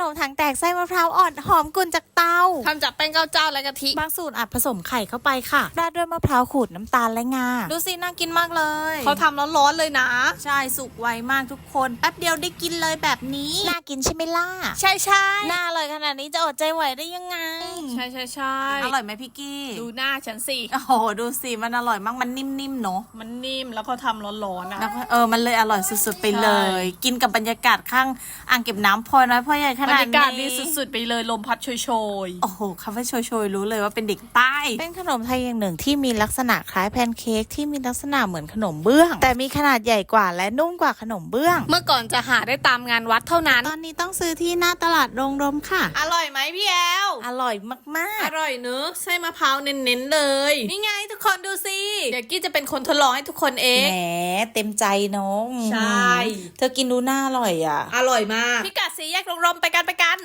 นมถังแตกไส้มะพร้าวอ่อนหอมกุนจากเตาทำจากแป้งข้าวเจ้าและกะทิ บางสูตรอาจผสมไข่เข้าไปค่ะ ราดด้วยมะพร้าวขูดน้ำตาลและงา ดูสิน่ากินมากเลย เขาทำร้อนๆเลยนะ ใช่สุกไวมากทุกคน แป๊บเดียวได้กินเลยแบบนี้ น่ากินใช่ไหมล่ะ ใช่ใช่น่าอร่อยขนาดนี้จะอดใจไหวได้ยังไง ใช่ใช่ใช่อร่อยไหมพี่กี้ ดูหน้าฉันสิ โอ้โห ดูสิ มันอร่อยมาก มันนิ่มๆเนาะ มันนิ่มแล้วเขาทำร้อนๆอะแล้วก็เออ มันเลยอร่อยสุดๆไปเลยใช่กินกับบรรยากาศข้างอ่างเก็บน้ำพลอยน้อยพ่อใหญ่ขบรนาดรนี้ยากาศดีสุดๆไปเลยลมพัดโชยโอ้โหคำว่าโชยๆรู้เลยว่าเป็นเด็กใต้ เป็นขนมไทยอย่างหนึ่งที่มีลักษณะคล้ายแพนเค้กที่มีลักษณะเหมือนขนมเบื้อง แต่มีขนาดใหญ่กว่าและนุ่มกว่าขนมเบื้อง ๆ เมื่อก่อนจะหาได้ตามงานวัดเท่านั้น ตอนนี้ต้องซื้อที่หน้าตลาดโรงรมค่ะ อร่อยไหมพี่แอล อร่อยมากอร่อยเนอะไส้มะพร้าวเน้นๆเลย นี่ไงทุกคนดูสิ เดี๋ยวกี้จะเป็นคนทดลองให้ทุกคนเอๆงแหมเต็มใจน้องใช่ เธอกินดูน่าอร่อยอะ อร่อยมากพิกัด สีแยกลงรมไปกันไปกัน